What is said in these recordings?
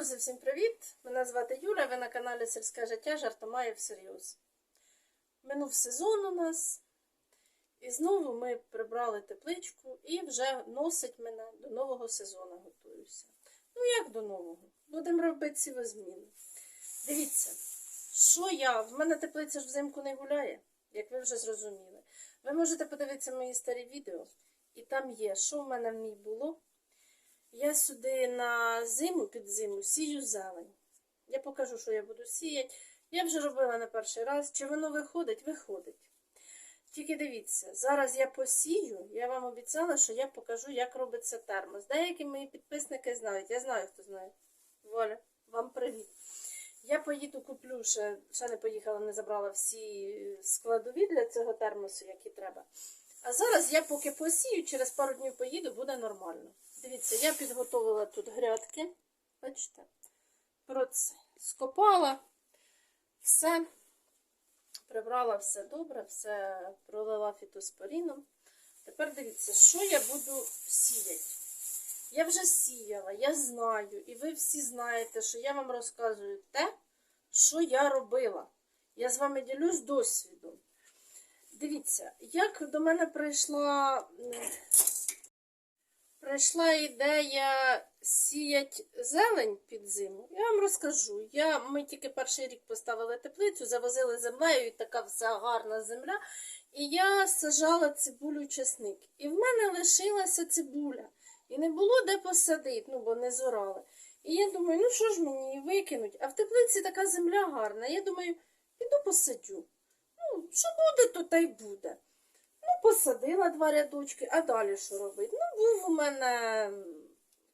Друзі, всім привіт! Мене звати Юля, ви на каналі Сільське життя Жартомає всерйоз. Минув сезон у нас, і знову ми прибрали тепличку і вже носить мене до нового сезону готуюся. Ну, як до нового? Будемо робити ці зміни. Дивіться, що я. В мене теплиця ж взимку не гуляє, як ви вже зрозуміли. Ви можете подивитися мої старі відео, і там є, що в мене в ній було. Я сюди на зиму під зиму сію зелень. Я покажу, що я буду сіяти. Я вже робила на перший раз. Чи воно виходить? Виходить. Тільки дивіться, зараз я посію, я вам обіцяла, що я покажу, як робиться термос. Деякі мої підписники знають, я знаю, хто знає. Воля, вам привіт. Я поїду куплю, ще, ще не поїхала, не забрала всі складові для цього термосу, які треба. А зараз я поки посію, через пару днів поїду, буде нормально. Дивіться, я підготовила тут грядки. Бачите? Про. Скопала все, прибрала все добре, все пролила фітоспоріном. Тепер дивіться, що я буду сіяти. Я вже сіяла, я знаю, і ви всі знаєте, що я вам розказую те, що я робила. Я з вами ділюсь досвідом. Дивіться, як до мене прийшла, прийшла ідея сіять зелень під зиму. Я вам розкажу. Я, ми тільки перший рік поставили теплицю, завозили землею, і така вся гарна земля. І я сажала цибулю чесник. І в мене лишилася цибуля. І не було де посадити, ну бо не зорали. І я думаю, ну що ж мені її викинуть? А в теплиці така земля гарна. Я думаю, піду посадю. Ну, що буде, то та й буде. Ну, посадила два рядочки, а далі що робити? Ну, був у мене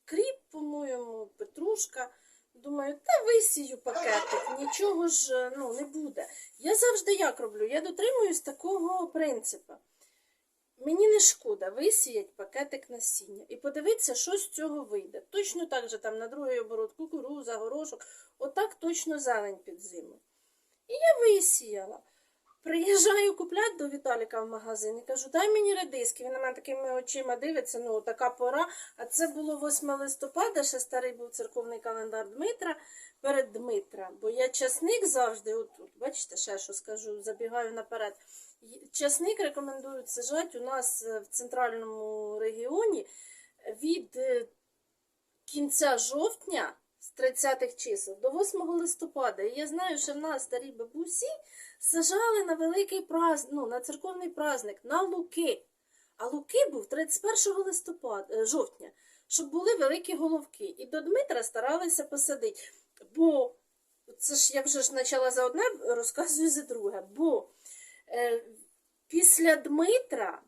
кріп, по-моєму, петрушка. Думаю, та висію пакетик, нічого ж ну, не буде. Я завжди як роблю? Я дотримуюсь такого принципу. Мені не шкода висіять пакетик насіння і подивитися, що з цього вийде. Точно так же там на другий оборот кукуруза, горошок, отак точно зелень під зиму. І я висіяла. Приїжджаю купляти до Віталіка в магазин і кажу, дай мені редиски. Він на мене такими очима дивиться, ну така пора. А це було 8 листопада, ще старий був церковний календар Дмитра перед Дмитра. Бо я часник завжди, отут, бачите, ще що скажу, забігаю наперед. Часник рекомендують сажати у нас е, в центральному регіоні від е, кінця жовтня з 30-х чисел до 8 листопада. І я знаю, що в нас старі бабусі сажали на великий праздник, ну, на церковний праздник, на луки. А луки був 31 листопада, е, жовтня, щоб були великі головки. І до Дмитра старалися посадити. Бо це ж я вже ж почала за одне, розказую за друге. Бо е, після Дмитра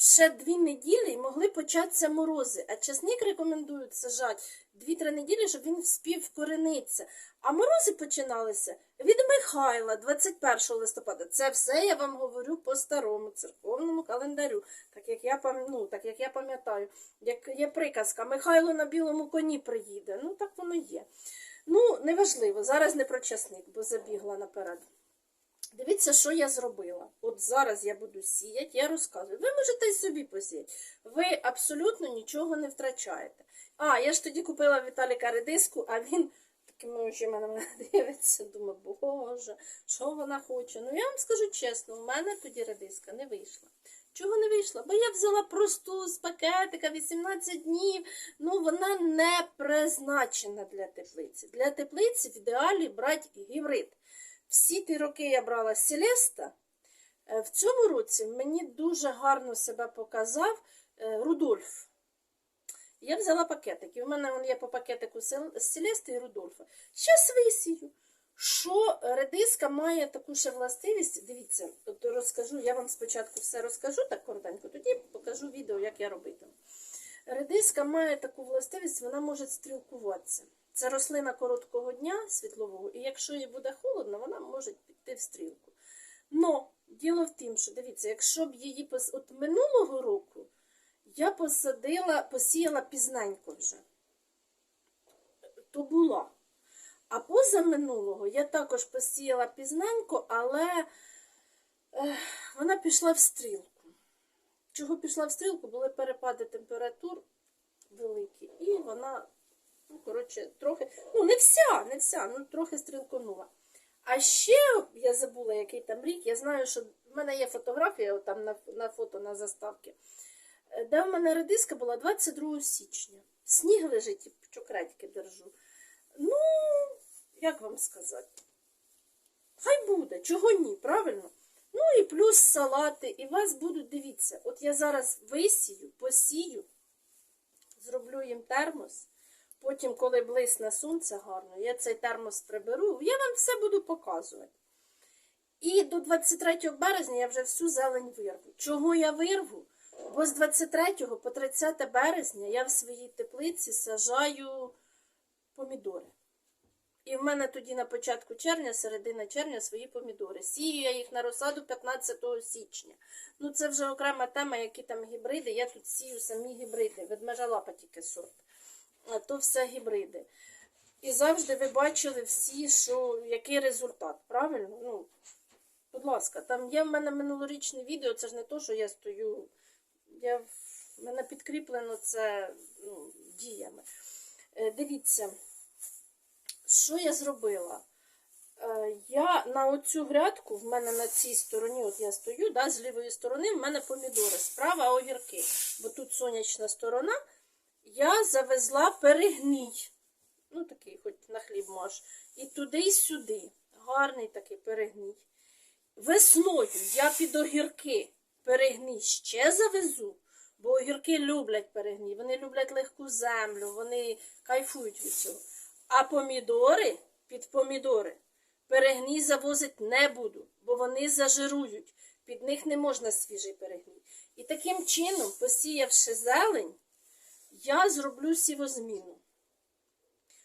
ще дві неділі могли початися морози, а часник рекомендують сажати 2-3 неділі, щоб він вспів вкоренитися. А морози починалися від Михайла 21 листопада. Це все я вам говорю по старому церковному календарю, так як я ну, так як я пам'ятаю. Як є приказка, Михайло на білому коні приїде. Ну так воно є. Ну, неважливо, зараз не про часник, бо забігла наперед. Дивіться, що я зробила. От зараз я буду сіяти, я розказую. Ви можете й собі посіяти. Ви абсолютно нічого не втрачаєте. А, я ж тоді купила Віталіка редиску, а він такими очима на мене дивиться, думає, боже, що вона хоче. Ну, я вам скажу чесно, у мене тоді редиска не вийшла. Чого не вийшла? Бо я взяла просту з пакетика 18 днів. Ну, вона не призначена для теплиці. Для теплиці в ідеалі брати гібрид. Всі ті роки я брала Селеста. Е, В цьому році мені дуже гарно себе показав е, Рудольф. Я взяла пакетик. І в мене є по пакетику Сел- Селести і Рудольфа. Щас висію. Що редиска має таку ще властивість, дивіться, от розкажу, я вам спочатку все розкажу так коротенько, тоді покажу відео, як я робитиму. Редиска має таку властивість, вона може стрілкуватися. Це рослина короткого дня світлового, і якщо їй буде холодно, вона може піти в стрілку. Но діло в тім, що дивіться, якщо б її пос... от минулого року я посадила, посіяла пізненько вже, то була. А поза минулого я також посіяла пізненько, але ех, вона пішла в стрілку. Чого пішла в стрілку? Були перепади температур великі, і вона Ну, коротше, трохи, ну не вся, не вся, ну трохи стрілконула. А ще я забула, який там рік. Я знаю, що в мене є фотографія там на, на фото на заставці, е, де в мене редиска була 22 січня. Сніг лежить, і чокрадьки держу. Ну, як вам сказати? Хай буде, чого ні, правильно? Ну і плюс салати, і вас будуть, дивіться, от я зараз висію, посію, зроблю їм термос. Потім, коли блисне сонце гарно, я цей термос приберу, я вам все буду показувати. І до 23 березня я вже всю зелень вирву. Чого я вирву? Бо з 23 по 30 березня я в своїй теплиці сажаю помідори. І в мене тоді на початку червня, середина червня свої помідори. Сію я їх на розсаду 15 січня. Ну це вже окрема тема, які там гібриди. Я тут сію самі гібриди. Ведмежа лапа тільки сорт. То все гібриди. І завжди ви бачили всі, що який результат, правильно? Ну, будь ласка, там є в мене минулорічне відео, це ж не то, що я стою. Я, в мене підкріплено це ну, діями. Е, дивіться, що я зробила? Е, я на оцю грядку, в мене на цій стороні, от я стою, да, з лівої сторони, в мене помідори, справа огірки. Бо тут сонячна сторона, я завезла перегній. Ну, такий, хоч на хліб можеш. І туди, і сюди. Гарний такий перегній. Весною я під огірки перегній ще завезу, бо огірки люблять перегній, вони люблять легку землю, вони кайфують від цього. А помідори під помідори перегній завозити не буду, бо вони зажирують. Під них не можна свіжий перегній. І таким чином, посіявши зелень, я зроблю сівозміну.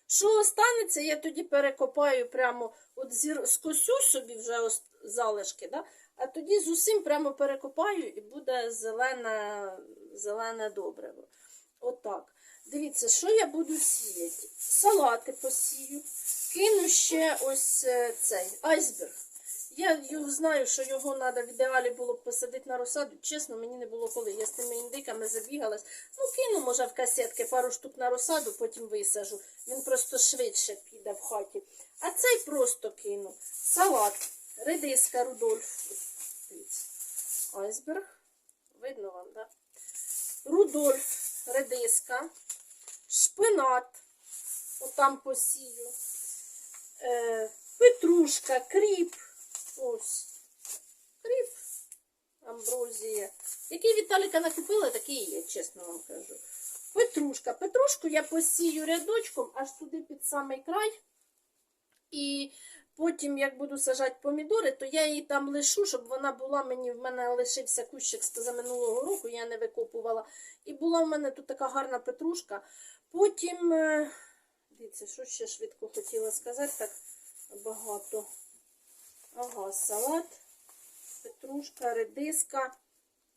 Що останеться, я тоді перекопаю прямо, от зір, скосю собі вже залишки, да? а тоді з усім прямо перекопаю і буде зелене, зелене добриво. Отак. Дивіться, що я буду сіяти? Салати посію. Кину ще ось е, цей айсберг. Я знаю, що його треба в ідеалі було б посадити на розсаду. Чесно, мені не було коли. Я з тими індиками забігалась. Ну, кину, може, в касетки пару штук на розсаду, потім висажу. Він просто швидше піде в хаті. А цей просто кину. Салат, редиска Рудольф. Айсберг. Видно вам, так? Да? Рудольф, редиска, шпинат. Отам посію. Е, петрушка, кріп. Ось. Кріп, амброзія. Який Віталіка накупила, такий є, чесно вам кажу. Петрушка. Петрушку я посію рядочком аж туди під самий край. І потім, як буду сажати помідори, то я її там лишу, щоб вона була мені, в мене лишився кущик з позаминулого року, я не викопувала. І була в мене тут така гарна петрушка. Потім, е, дивіться, що ще швидко хотіла сказати, так багато. Ага, салат, петрушка, редиска.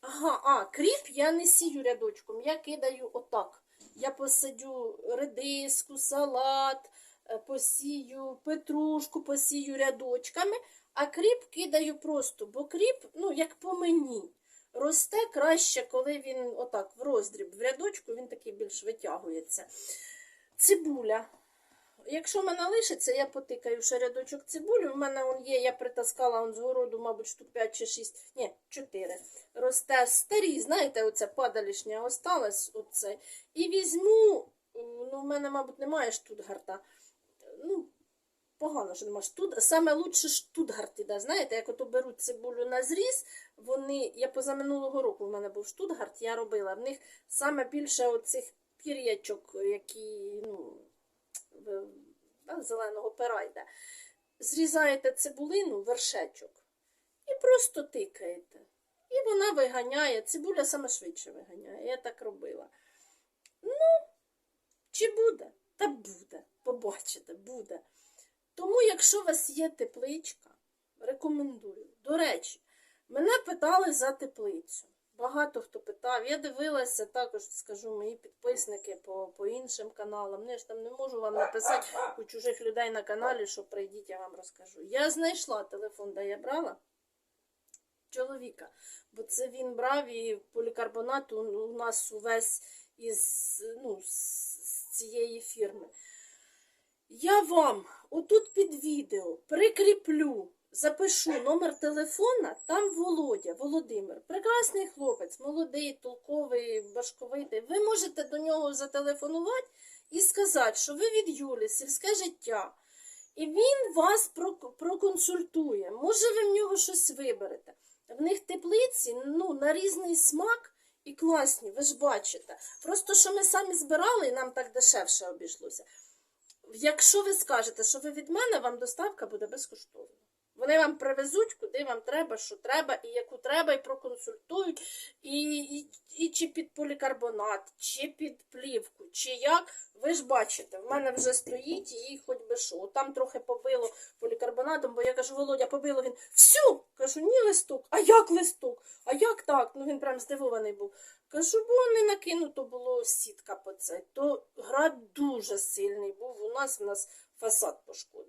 Ага, а, кріп я не сію рядочком, я кидаю отак. Я посадю редиску, салат, е, посію петрушку, посію рядочками, а кріп кидаю просто, бо кріп, ну, як по мені, росте краще, коли він отак в роздріб, в рядочку, він такий більш витягується. Цибуля. Якщо в мене лишиться, я потикаю ще рядочок цибулі. У мене он є, я притаскала он з городу, мабуть, штук 5 чи 6, ні, 4. Росте старі, знаєте, оце падалішня осталась. Оце. І візьму, ну, в мене, мабуть, немає штутгарта. Ну, погано, що немає штут. Саме лучше штутгарт іде. Знаєте, як ото беруть цибулю на зріз, вони, я позаминулого року в мене був штутгарт, я робила. В них саме більше оцих пір'ячок, які, ну, зеленого пера йде. Зрізаєте цибулину, вершечок, і просто тикаєте. І вона виганяє. Цибуля саме швидше виганяє. Я так робила. Ну, чи буде? Та буде. Побачите, буде. Тому, якщо у вас є тепличка, рекомендую. До речі, мене питали за теплицю. Багато хто питав. Я дивилася також, скажу, мої підписники по, по іншим каналам. Ну, я ж там не можу вам написати у чужих людей на каналі, що прийдіть, я вам розкажу. Я знайшла телефон, де я брала чоловіка, бо це він брав і полікарбонат у, нас увесь із ну, з цієї фірми. Я вам отут під відео прикріплю, запишу номер телефона, там Володя, Володимир. Прекрасний хлопець, молодий, толковий, башковитий. Ви можете до нього зателефонувати і сказати, що ви від Юлі, сільське життя. І він вас проконсультує. Може, ви в нього щось виберете. В них теплиці ну, на різний смак і класні, ви ж бачите. Просто що ми самі збирали і нам так дешевше обійшлося. Якщо ви скажете, що ви від мене, вам доставка буде безкоштовна. Вони вам привезуть, куди вам треба, що треба, і яку треба, і проконсультують, і, і, і чи під полікарбонат, чи під плівку, чи як. Ви ж бачите, в мене вже стоїть і хоч би що. Там трохи побило полікарбонатом, бо я кажу, Володя, побило він всю. Кажу, ні листок. А як листок? А як так? Ну він прям здивований був. Кажу, бо не накинуто було сітка по цей. То град дуже сильний був. У нас в нас фасад пошкодило.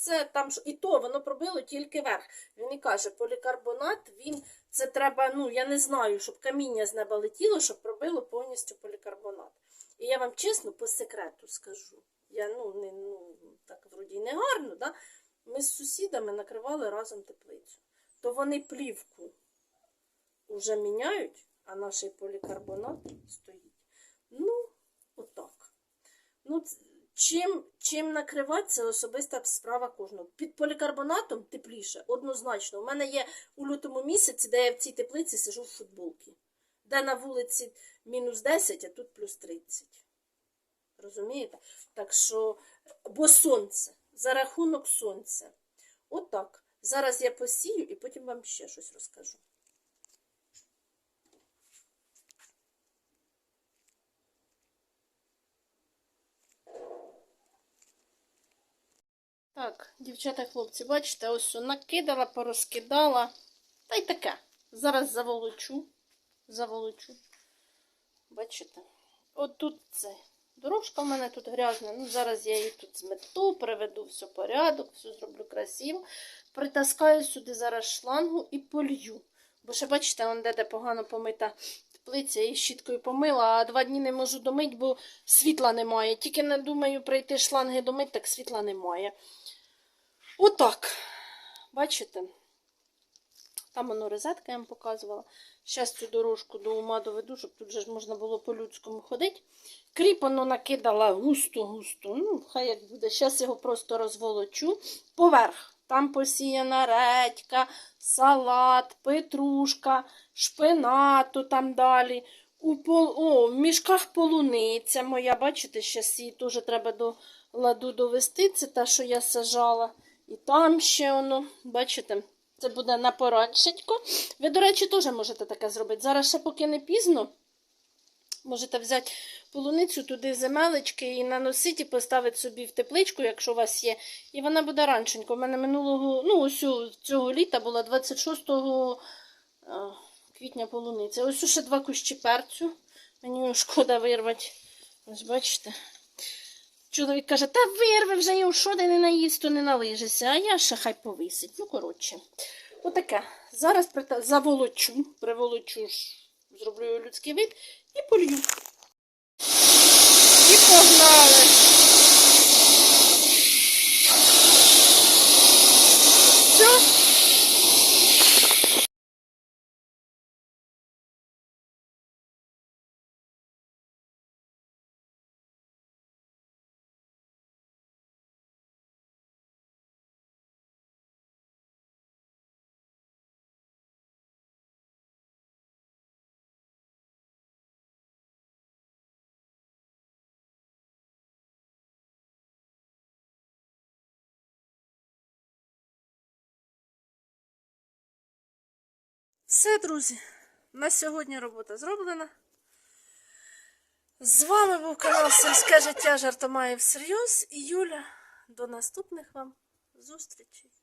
Це там і то воно пробило тільки верх. Він і каже, полікарбонат, він це треба, ну я не знаю, щоб каміння з неба летіло, щоб пробило повністю полікарбонат. І я вам чесно по секрету скажу. Я ну не ну так вроді не гарно, да? Ми з сусідами накривали разом теплицю. То вони плівку вже міняють, а наш полікарбонат стоїть. Ну, отак. Ну, чим, чим накривати, це особиста справа кожного. Під полікарбонатом тепліше, однозначно. У мене є у лютому місяці, де я в цій теплиці сижу в футболці. Де на вулиці мінус 10, а тут плюс 30. Розумієте? Так що, бо сонце, за рахунок сонця. Отак. Зараз я посію і потім вам ще щось розкажу. Так, дівчата, хлопці, бачите, ось накидала, порозкидала. Та й таке. Зараз заволочу. Заволочу. Бачите? От тут це. Дорожка в мене тут грязна. Ну, зараз я її тут змету, приведу все в порядок, все зроблю красиво. Притаскаю сюди зараз шлангу і полью. Бо ще бачите, он де, де погано помита теплиця, її щіткою помила, а два дні не можу домити, бо світла немає. Тільки не думаю прийти шланги домити, так світла немає. Отак. Бачите? Там воно розетка я вам показувала. Зараз цю дорожку до ума доведу, щоб тут же можна було по-людському ходити. Кріп воно накидала густо-густо. Ну, хай як буде. Зараз його просто розволочу. Поверх. Там посіяна редька, салат, петрушка, шпинату там далі. У пол... О, в мішках полуниця моя, бачите, зараз її теж треба до ладу довести. Це та, що я сажала. І там ще воно, бачите, це буде на поранченько. Ви, до речі, теж можете таке зробити. Зараз ще поки не пізно. Можете взяти полуницю, туди земелечки і наносити, і поставити собі в тепличку, якщо у вас є. І вона буде ранченько. У мене минулого, ну, ось цього літа була 26 квітня полуниця. Ось ще два кущі перцю. Мені шкода вирвати. Ось бачите. Чоловік каже, та вирви вже його, що де не наїсть, то не налижися, а я ще хай повисить. Ну, коротше, отаке. Зараз заволочу, приволочу, зроблю людський вид і полью. І погнали. Все. Все, друзі, на сьогодні робота зроблена. З вами був канал Сільське життя Жартомаєв Серйоз і Юля. До наступних вам зустрічей.